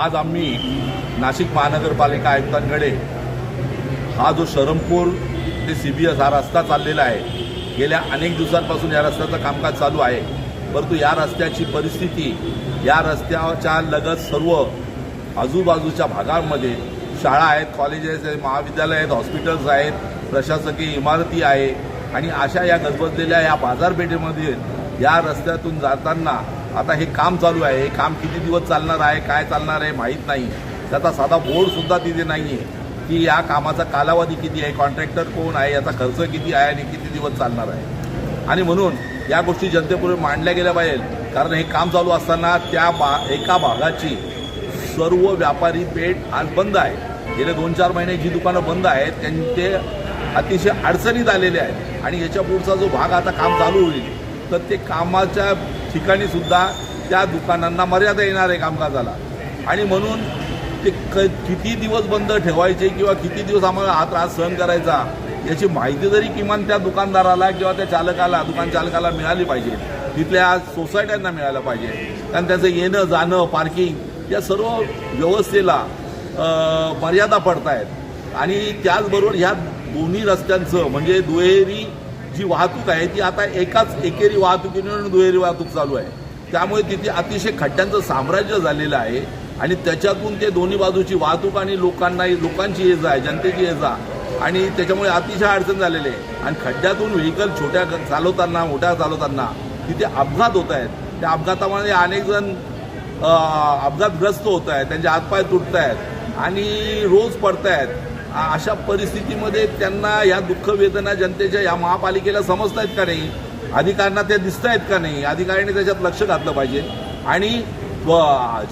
आज आम्ही नाशिक महानगरपालिका आयुक्तांकडे हा जो शरमपूर ते सी बी एस हा रस्ता चाललेला आहे गेल्या अनेक दिवसांपासून या रस्त्याचं कामकाज चालू आहे. परंतु या रस्त्याची परिस्थिती या रस्त्याच्या लगत सर्व आजूबाजूच्या भागांमध्ये शाळा आहेत कॉलेजेस आहेत महाविद्यालय आहेत हॉस्पिटल्स आहेत प्रशासकीय इमारती आहे. आणि अशा या गजबजलेल्या या बाजारपेठेमध्ये या रस्त्यातून जाताना आता हे काम चालू आहे. हे काम किती दिवस चालणार आहे काय चालणार आहे माहीत नाही. त्याचा साधा बोर्डसुद्धा तिथे नाही आहे की या कामाचा कालावधी किती आहे कॉन्ट्रॅक्टर कोण आहे याचा खर्च किती आहे आणि किती दिवस चालणार आहे. आणि म्हणून या गोष्टी जनतेपुढे मांडल्या गेल्या पाहिजेत. कारण हे काम चालू असताना त्या बा एका भागाची सर्व व्यापारी पेठ आज बंद आहे. गेले दोन चार महिने जी दुकानं बंद आहेत त्यांचे अतिशय अडचणीत आलेले आहेत. आणि याच्या पुढचा जो भाग आता काम चालू होईल तर ते कामाच्या ठिकाणी सुद्धा त्या दुकानांना मर्यादा येणार आहे कामकाजाला. आणि म्हणून ते क किती दिवस बंद ठेवायचे किंवा किती दिवस आम्हाला हा त्रास सहन करायचा याची माहिती जरी किमान त्या दुकानदाराला किंवा त्या चालकाला दुकान चालकाला मिळाली पाहिजे. तिथल्या सोसायट्यांना मिळालं पाहिजे. कारण त्याचं येणं जाणं पार्किंग या सर्व व्यवस्थेला मर्यादा पडत आहेत आणि त्याचबरोबर ह्या दोन्ही रस्त्यांचं म्हणजे दुहेरी जी वाहतूक आहे ती आता एकाच एकेरी वाहतुकीने दुहेरी वाहतूक चालू आहे. त्यामुळे तिथे अतिशय खड्ड्यांचं साम्राज्य झालेलं आहे आणि त्याच्यातून ते दोन्ही बाजूची वाहतूक आणि लोकांना लोकांची ये जा आहे जनतेची ये जा. आणि त्याच्यामुळे अतिशय अडचण झालेली आहे. आणि खड्ड्यातून व्हेकल छोट्या चालवताना मोठ्या चालवताना तिथे अपघात होत आहेत. त्या अपघातामध्ये अनेक जण अपघातग्रस्त होत आहेत. त्यांचे हातपाय तुटत आहेत. आणि रोज पडत आहेत. अशा परिस्थितीमध्ये त्यांना या दुःख वेदना जनतेच्या या महापालिकेला समजत आहेत का नाही? अधिकाऱ्यांना ते दिसत आहेत का नाही? अधिकाऱ्यांनी त्याच्यात लक्ष घातलं पाहिजे. आणि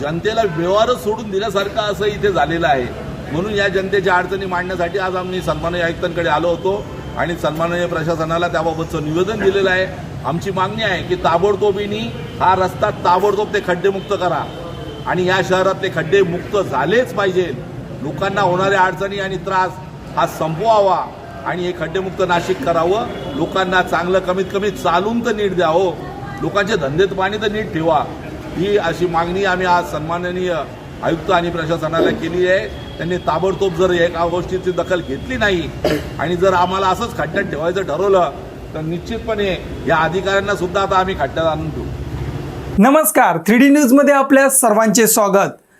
जनतेला व्यवहारच सोडून दिल्यासारखं असं इथे झालेलं आहे. म्हणून या जनतेच्या अडचणी मांडण्यासाठी आज आम्ही सन्माननीय आयुक्तांकडे आलो होतो आणि सन्माननीय प्रशासनाला त्याबाबतचं निवेदन दिलेलं आहे. आमची मागणी आहे की ताबडतोबीनी हा रस्ता ताबडतोब ते खड्डेमुक्त करा. आणि या शहरात ते खड्डे मुक्त झालेच पाहिजे लोकांना होणाऱ्या अडचणी आणि त्रास हा संपवावा आणि हे खड्डेमुक्त नाशिक करावं. लोकांना चांगलं कमीत कमी चालून तर नीट द्या हो लोकांचे धंदेत पाणी तर नीट ठेवा. ही अशी मागणी आम्ही आज सन्माननीय आयुक्त आणि प्रशासनाला केली आहे. त्यांनी ताबडतोब जर एका गोष्टीची दखल घेतली नाही आणि जर आम्हाला असंच खड्ड्यात ठेवायचं ठरवलं तर निश्चितपणे या अधिकाऱ्यांना सुद्धा आता आम्ही खड्ड्यात आणून ठेवू नमस्कार. थ्री डी न्यूजमध्ये आपल्या सर्वांचे स्वागत.